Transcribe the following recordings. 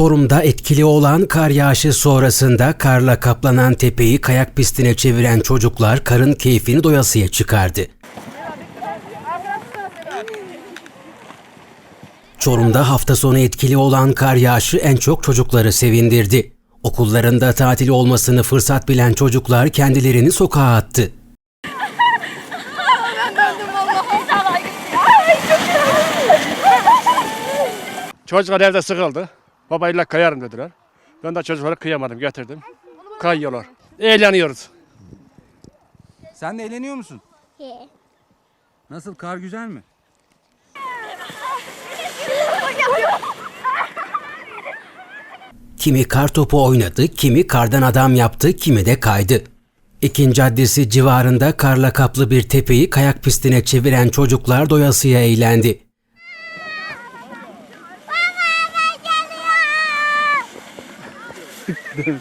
Çorum'da etkili olan kar yağışı sonrasında karla kaplanan tepeyi kayak pistine çeviren çocuklar karın keyfini doyasıya çıkardı. Çorum'da hafta sonu etkili olan kar yağışı en çok çocukları sevindirdi. Okullarında tatil olmasını fırsat bilen çocuklar kendilerini sokağa attı. Çocuklar evde sıkıldı. Babayla kayarım dediler. Ben de çocuklara kıyamadım getirdim. Kayıyorlar. Eğleniyoruz. Sen de eğleniyor musun? Nasıl kar güzel mi? Kimi kar topu oynadı, kimi kardan adam yaptı, kimi de kaydı. Ekin Caddesi civarında karla kaplı bir tepeyi kayak pistine çeviren çocuklar doyasıya eğlendi.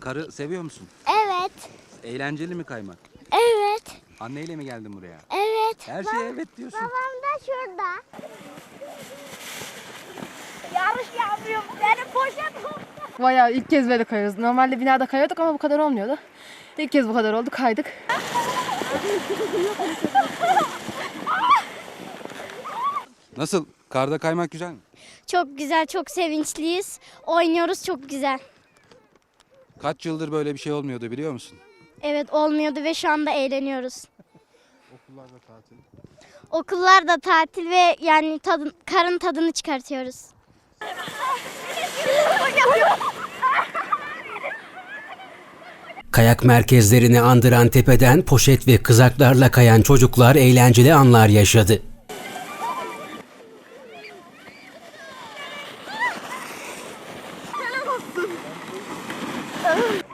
Karı seviyor musun? Evet. Eğlenceli mi kaymak? Evet. Anneyle mi geldin buraya? Evet. Her şeye evet diyorsun. Babam da şurada. Yarış yapıyorum. Benim poşet Bayağı ilk kez böyle kayıyoruz. Normalde binada kayıyorduk ama bu kadar olmuyordu. İlk kez bu kadar oldu kaydık. Nasıl? Karda kaymak güzel mi? Çok güzel, çok sevinçliyiz. Oynuyoruz çok güzel. Kaç yıldır böyle bir şey olmuyordu biliyor musun? Evet olmuyordu ve şu anda eğleniyoruz. Okullar da tatil. Okullar da tatil ve yani tadın, karın tadını çıkartıyoruz. Kayak merkezlerini andıran tepeden poşet ve kızaklarla kayan çocuklar eğlenceli anlar yaşadı. Oh.